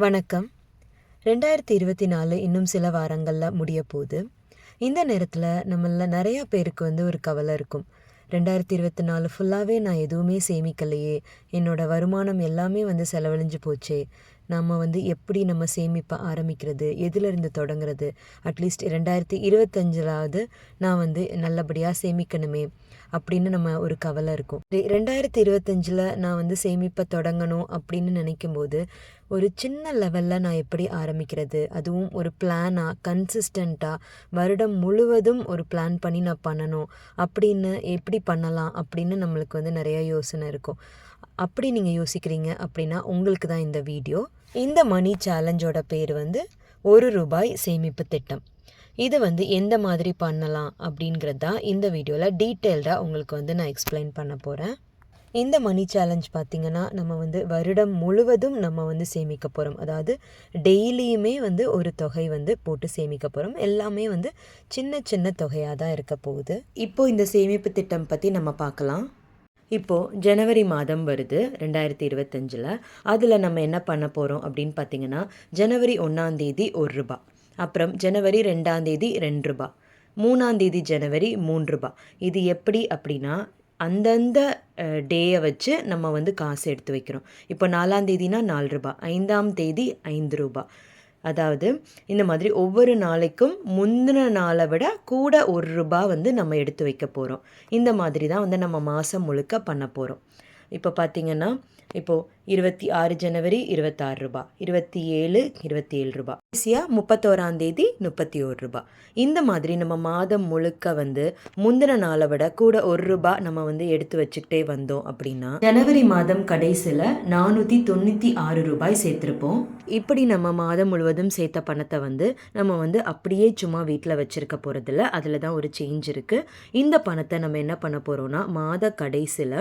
வணக்கம். ரெண்டாயிரத்தி இருபத்தி நாலு இன்னும் சில வாரங்களில் முடிய போகுது இந்த நேரத்தில் நம்மள நிறையா பேருக்கு வந்து ஒரு கவலை இருக்கும். ரெண்டாயிரத்தி இருபத்தி நாலு ஃபுல்லாகவே நான் எதுவுமே சேமிக்கலையே. என்னோட வருமானம் எல்லாமே வந்து செலவழிஞ்சு போச்சே. நம்ம வந்து எப்படி நம்ம சேமிப்ப ஆரம்பிக்கிறது எதிலிருந்து தொடங்குறது? அட்லீஸ்ட் ரெண்டாயிரத்தி இருபத்தஞ்சிலாவது நான் வந்து நல்லபடியாக சேமிக்கணுமே அப்படின்னு நம்ம ஒரு கவலை இருக்கும். ரெண்டாயிரத்தி இருபத்தஞ்சில் நான் வந்து சேமிப்பை தொடங்கணும் அப்படின்னு நினைக்கும் போது ஒரு சின்ன லெவலில் நான் எப்படி ஆரம்பிக்கிறது? அதுவும் ஒரு பிளானாக கன்சிஸ்டண்ட்டாக வருடம் முழுவதும் ஒரு பிளான் பண்ணி நான் பண்ணணும். அப்படின்னு எப்படி பண்ணலாம் அப்படின்னு நம்மளுக்கு வந்து நிறைய யோசனை இருக்கும். அப்படி நீங்கள் யோசிக்கிறீங்க அப்படின்னா உங்களுக்கு தான் இந்த வீடியோ. இந்த மணி சேலஞ்சோட பேர் வந்து ஒரு ரூபாய் சேமிப்பு திட்டம். இது வந்து எந்த மாதிரி பண்ணலாம் அப்படிங்கிறது தான் இந்த வீடியோவில் டீட்டெயில்டாக உங்களுக்கு வந்து நான் எக்ஸ்பிளைன் பண்ண போகிறேன் இந்த மணி சேலஞ்ச் பார்த்திங்கன்னா நம்ம வந்து வருடம் முழுவதும் நம்ம வந்து சேமிக்க போகிறோம் அதாவது டெய்லியுமே வந்து ஒரு தொகை வந்து போட்டு சேமிக்க போகிறோம் எல்லாமே வந்து சின்ன சின்ன தொகையாக தான் இருக்க போகுது. இப்போது இந்த சேமிப்பு திட்டம் பற்றி நம்ம பார்க்கலாம். இப்போது ஜனவரி மாதம் வருது ரெண்டாயிரத்தி இருபத்தஞ்சில். அதில் நம்ம என்ன பண்ண போகிறோம் அப்படின்னு பார்த்தீங்கன்னா ஜனவரி ஒன்றாந்தேதி ஒரு ரூபா. அப்புறம் ஜனவரி ரெண்டாந்தேதி ரெண்டு ரூபா. மூணாந்தேதி ஜனவரி மூன்று ரூபா. இது எப்படி அப்படின்னா அந்தந்த டேயை வச்சு நம்ம வந்து காசு எடுத்து வைக்கிறோம். இப்போ நாலாந்தேதினா நாலு ரூபா. ஐந்தாம் தேதி ஐந்து ரூபா. அதாவது இந்த மாதிரி ஒவ்வொரு நாளைக்கும் முந்தின நாளை விட கூட ஒரு ரூபா வந்து நம்ம எடுத்து வைக்க போகிறோம் இந்த மாதிரி தான் வந்து நம்ம மாதம் முழுக்க பண்ண போகிறோம் இப்போ பார்த்திங்கன்னா இப்போது இருபத்தி ஆறு ஜனவரி இருபத்தாறு ரூபா இருபத்தி ஏழு இருபத்தி ஏழு ரூபா. ஈஸியாக முப்பத்தோராம் தேதி முப்பத்தி ஒரு ரூபா. இந்த மாதிரி நம்ம மாதம் முழுக்க வந்து முந்தின நாளை விட கூட ஒரு ரூபா நம்ம வந்து எடுத்து வச்சுக்கிட்டே வந்தோம் அப்படின்னா ஜனவரி மாதம் கடைசியில் நானூற்றி தொண்ணூற்றி ஆறு ரூபாய் சேர்த்துருப்போம். இப்படி நம்ம மாதம் முழுவதும் சேர்த்த பணத்தை வந்து நம்ம வந்து அப்படியே சும்மா வீட்டில் வச்சிருக்க போகிறதில்ல அதில் தான் ஒரு சேஞ்ச் இருக்குது இந்த பணத்தை நம்ம என்ன பண்ண போகிறோம்னா மாத கடைசியில்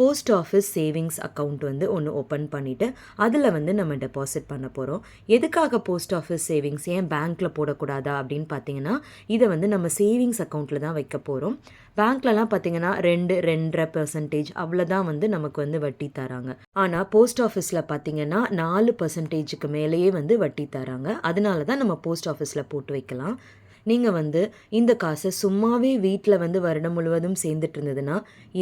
போஸ்ட் ஆஃபீஸ் சேவிங்ஸ் அக்கௌண்ட் வந்து ஒன்று ஓப்பன் பண்ணிவிட்டு அதில் வந்து நம்ம டெபாசிட் பண்ண போகிறோம் எதுக்காக போஸ்ட் ஆஃபீஸ் சேவிங்ஸ் ஏன் பேங்க்கில் போடக்கூடாதா அப்படின்னு பார்த்தீங்கன்னா இதை வந்து நம்ம சேவிங்ஸ் அக்கௌண்ட்டில் தான் வைக்க போகிறோம் பேங்க்லலாம் பார்த்தீங்கன்னா ரெண்டு ரெண்டரை பர்சன்டேஜ் அவ்வளோதான் வந்து நமக்கு வந்து வட்டி தராங்க. ஆனால் போஸ்ட் ஆஃபீஸில் பார்த்தீங்கன்னா நாலு பர்சன்டேஜுக்கு மேலேயே வந்து வட்டி தராங்க. அதனால தான் நம்ம போஸ்ட் ஆஃபீஸில் போட்டு வைக்கலாம். நீங்கள் வந்து இந்த காசை சும்மாவே வீட்டில் வந்து வருடம் முழுவதும் சேர்ந்துட்டு இருந்ததுன்னா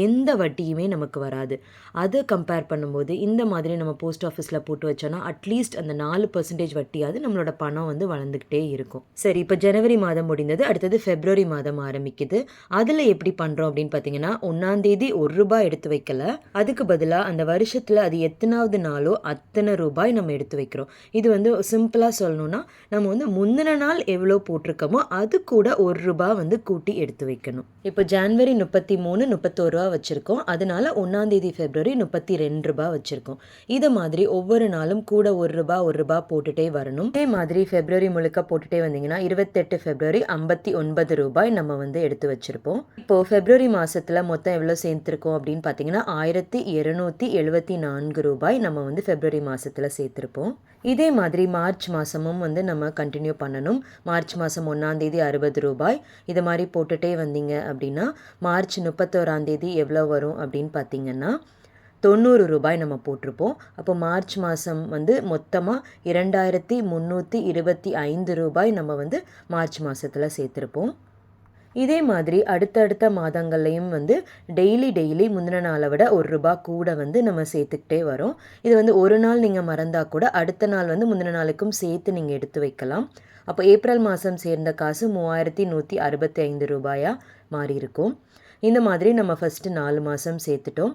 எந்த வட்டியுமே நமக்கு வராது. அதை கம்பேர் பண்ணும்போது இந்த மாதிரி நம்ம போஸ்ட் ஆஃபீஸில் போட்டு வச்சோன்னா அட்லீஸ்ட் அந்த நாலு பர்சன்டேஜ் வட்டியாவது நம்மளோட பணம் வந்து வளர்ந்துக்கிட்டே இருக்கும். சரி இப்போ ஜனவரி மாதம் முடிந்தது அடுத்தது ஃபெப்ரவரி மாதம் ஆரம்பிக்குது. அதில் எப்படி பண்ணுறோம் அப்படின்னு பார்த்தீங்கன்னா ஒன்றாந்தேதி ஒரு ரூபாய் எடுத்து வைக்கல. அதுக்கு பதிலாக அந்த வருஷத்தில் அது எத்தனாவது நாளோ அத்தனை ரூபாய் நம்ம எடுத்து வைக்கிறோம். இது வந்து சிம்பிளாக சொல்லணும்னா நம்ம வந்து முந்தின நாள் எவ்வளோ போட்டிருக்கோமோ அது கூட ஒரு ரூபாய் வந்து கூட்டி எடுத்து வைக்கணும். இப்போ ஜான்வரி முப்பத்தி மூணு முப்பத்தோரு ரூபா வச்சுருக்கோம். அதனால ஒன்றாந்தேதி ஃபெப்ரவரி முப்பத்தி ரெண்டு ரூபாய் வச்சுருக்கோம். இதை மாதிரி ஒவ்வொரு நாளும் கூட ஒரு ரூபா ஒரு ரூபாய் போட்டுட்டே வரணும். இதே மாதிரி ஃபெப்ரவரி முழுக்க போட்டுட்டே வந்தீங்கன்னா இருபத்தெட்டு ஃபெப்ரவரி ஐம்பத்தி ஒன்பது ரூபாய் நம்ம வந்து எடுத்து வச்சுருப்போம். இப்போது ஃபெப்ரவரி மாதத்தில் மொத்தம் எவ்வளோ சேர்த்துருக்கோம் அப்படின்னு பார்த்தீங்கன்னா ஆயிரத்தி இரநூத்தி எழுபத்தி நான்கு ரூபாய் நம்ம வந்து ஃபெப்ரவரி மாதத்தில் சேர்த்துருப்போம். இதே மாதிரி மார்ச் மாதமும் வந்து நம்ம கண்டினியூ பண்ணணும். மார்ச் மாதம் ஒன்றாந்தேதி அறுபது ரூபாய். இது மாதிரி போட்டுட்டே வந்தீங்க அப்படின்னா மார்ச் முப்பத்தோராந்தேதி எவ்வளோ வரும் அப்படின்னு பார்த்தீங்கன்னா தொண்ணூறு ரூபாய் நம்ம போட்டிருப்போம். அப்போ மார்ச் மாதம் வந்து மொத்தமாக இரண்டாயிரத்தி முந்நூற்றி இருபத்தி ஐந்து ரூபாய் நம்ம வந்து மார்ச் மாதத்தில் சேர்த்துருப்போம். இதே மாதிரி அடுத்தடுத்த மாதங்கள்லையும் வந்து டெய்லி டெய்லி முந்தின நாளை விட ஒரு ரூபா கூட வந்து நம்ம சேர்த்துக்கிட்டே வரோம். இது வந்து ஒரு நாள் நீங்கள் மறந்தால் கூட அடுத்த நாள் வந்து முந்தின நாளுக்கும் சேர்த்து நீங்கள் எடுத்து வைக்கலாம். அப்போ ஏப்ரல் மாதம் சேர்ந்த காசு மூவாயிரத்தி நூற்றி அறுபத்தி ஐந்து ரூபாயாக மாறியிருக்கும் இந்த மாதிரி நம்ம ஃபஸ்ட்டு நாலு மாதம் சேர்த்துட்டோம்.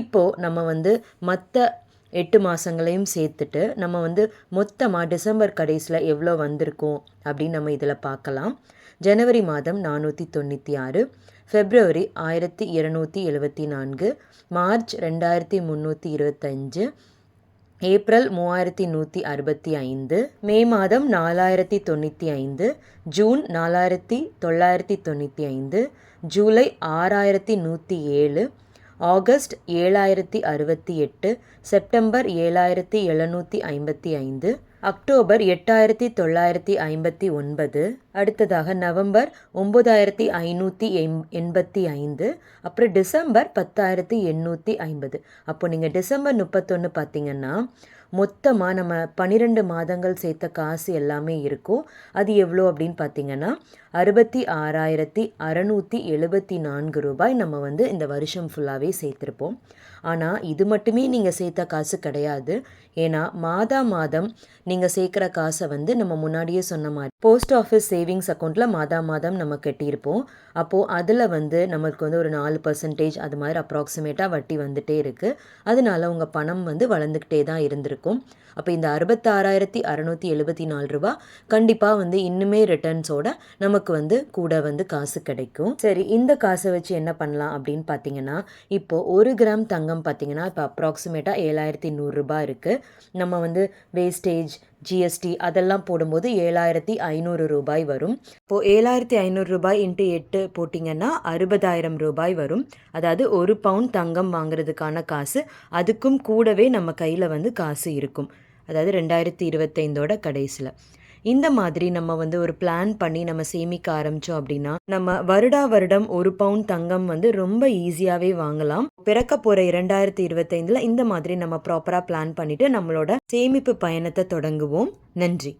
இப்போது நம்ம வந்து மற்ற எட்டு மாதங்களையும் சேர்த்துட்டு நம்ம வந்து மொத்தமாக டிசம்பர் கடைசியில் எவ்வளோ வந்திருக்கோம் அப்படின்னு நம்ம இதில் பார்க்கலாம். ஜனவரி மாதம் நானூற்றி தொண்ணூற்றி ஆறு ஃபெப்ரவரி ஆயிரத்தி இருநூற்றி எழுபத்தி நான்கு மார்ச் ரெண்டாயிரத்தி முந்நூற்றி இருபத்தஞ்சு ஏப்ரல் மூவாயிரத்தி நூற்றி அறுபத்தி ஐந்து மே மாதம் நாலாயிரத்தி தொண்ணூற்றி ஐந்து ஜூன் நாலாயிரத்தி தொள்ளாயிரத்தி தொண்ணூற்றி ஐந்து ஜூலை ஆறாயிரத்தி நூற்றி ஏழு ஆகஸ்ட் ஏழாயிரத்தி அறுபத்தி எட்டு செப்டம்பர் ஏழாயிரத்தி எழுநூற்றி ஐம்பத்தி ஐந்து அக்டோபர் எட்டாயிரத்தி தொள்ளாயிரத்தி ஐம்பத்தி ஒன்பது அடுத்ததாக நவம்பர் ஒம்பதாயிரத்தி ஐநூற்றி எம் எண்பத்தி ஐந்து அப்புறம் டிசம்பர் பத்தாயிரத்தி எண்ணூற்றி ஐம்பது. அப்போ நீங்கள் டிசம்பர் முப்பத்தொன்று பார்த்தீங்கன்னா மொத்தமாக நம்ம பன்னிரெண்டு மாதங்கள் சேர்த்த காசு எல்லாமே இருக்கும். அது எவ்வளோ அப்படின்னு பார்த்தீங்கன்னா அறுபத்தி ஆறாயிரத்தி அறநூற்றி எழுபத்தி நான்கு ரூபாய் நம்ம வந்து இந்த வருஷம் ஃபுல்லாகவே சேர்த்துருப்போம். ஆனால் இது மட்டுமே நீங்கள் சேர்த்த காசு கிடையாது. ஏன்னா மாதா மாதம் நீங்கள் சேர்க்குற காசை வந்து நம்ம முன்னாடியே சொன்ன மாதிரி போஸ்ட் ஆஃபீஸ் சேவிங்ஸ் அக்கௌண்ட்டில் மாதா மாதம் நம்ம கட்டியிருப்போம். அப்போது அதில் வந்து நமக்கு வந்து ஒரு நாலு பர்சன்டேஜ் அது மாதிரி அப்ராக்சிமேட்டாக வட்டி வந்துகிட்டே இருக்குது அதனால உங்கள் பணம் வந்து வளர்ந்துக்கிட்டே தான் இருந்திருக்கும். அப்போ இந்த அறுபத்தாறாயிரத்தி அறநூற்றி எழுபத்தி நாலு ரூபா கண்டிப்பாக வந்து இன்னுமே ரிட்டர்ன்ஸோட நமக்கு வந்து கூட வந்து காசு கிடைக்கும். சரி இந்த காசை வச்சு என்ன பண்ணலாம் அப்படின்னு பார்த்தீங்கன்னா இப்போது ஒரு கிராம் தங்கம் பார்த்தீங்கன்னா இப்போ அப்ராக்சிமேட்டாக ஏழாயிரத்தி நூறுரூபா இருக்குது நம்ம வந்து வேஸ்டேஜ் ஜிஎஸ்டி அதெல்லாம் போடும்போது ஏழாயிரத்தி ஐநூறு ரூபாய் வரும். இப்போது ஏழாயிரத்தி ஐநூறு ரூபாய் இன்ட்டு எட்டு போட்டிங்கன்னா அறுபதாயிரம் ரூபாய் வரும். அதாவது ஒரு பவுன் தங்கம் வாங்குறதுக்கான காசு அதுக்கும் கூடவே நம்ம கையில் வந்து காசு இருக்கும். அதாவது ரெண்டாயிரத்தி இருபத்தைந்தோட கடைசியில். இந்த மாதிரி நம்ம வந்து ஒரு பிளான் பண்ணி நம்ம சேமிக்க ஆரம்பித்தோம் அப்படின்னா நம்ம வருடா வருடம் ஒரு பவுண்ட் தங்கம் வந்து ரொம்ப ஈஸியாகவே வாங்கலாம். பிறக்க போகிற இரண்டாயிரத்தி இருபத்தைந்தில் இந்த மாதிரி நம்ம ப்ராப்பராக பிளான் பண்ணிவிட்டு நம்மளோட சேமிப்பு பயணத்தை தொடங்குவோம். நன்றி.